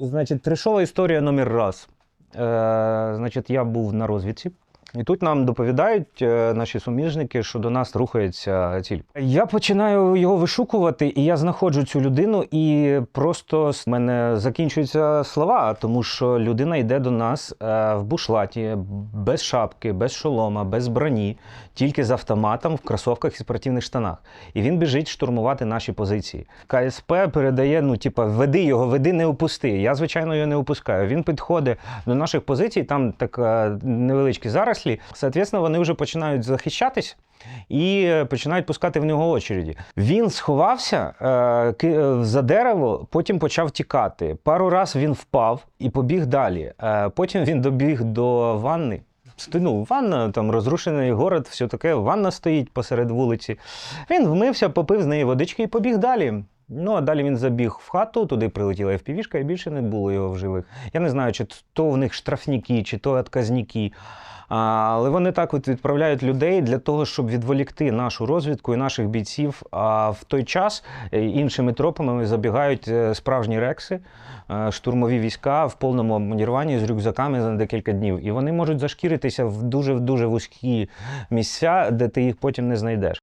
Значить, трешова історія номер раз. Е, значить, я був на розвідці. І тут нам доповідають е, наші суміжники, що до нас рухається ціль. Я починаю його вишукувати, і я знаходжу цю людину, і просто в мене закінчуються слова, тому що людина йде до нас е, в бушлаті, без шапки, без шолома, без броні, тільки з автоматом в кросовках і спортивних штанах. І він біжить штурмувати наші позиції. КСП передає: ну, типа, веди його, веди, не опусти. Я, звичайно, його не опускаю. Він підходить до наших позицій, там так е, невеличкі зарослі. Соответственно, вони вже починають захищатись. І е, починають пускати в нього очереді. Він сховався е, е, за дерево, потім почав тікати. Пару раз він впав і побіг далі. Е, потім він добіг до ванни. Ну, ванна, там розрушений город, все таке. Ванна стоїть посеред вулиці. Він вмився, попив з неї водички і побіг далі. Ну, а далі він забіг в хату, туди прилетіла FPV-шка, і більше не було його в живих. Я не знаю, чи то в них штрафники, чи то отказники. А, Але вони так от відправляють людей для того, щоб відволікти нашу розвідку і наших бійців. А в той час е, іншими тропами забігають е, справжні рекси, е, штурмові війська в повному обмундіруванні з рюкзаками за декілька днів. І вони можуть зашкіритися в дуже дуже вузькі місця, де ти їх потім не знайдеш.